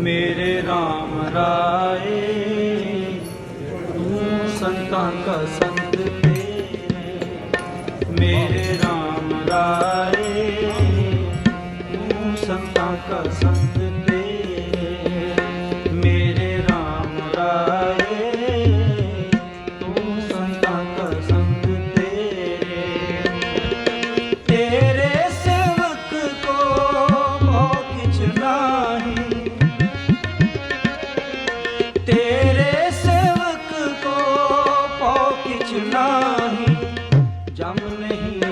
ਮੇਰੇ RAM ਰਾਏ, ਤੂੰ ਸੰਤਾਂ ਕਾ ਸੰਤ ਮੇਰੇ ਮੇਰੇ RAM ਰਾਏ, ਤੂੰ ਸੰਤਾਂ ਕਾ ਸੰਤ ਨਾਹੀ ਜਮ ਨਹੀਂ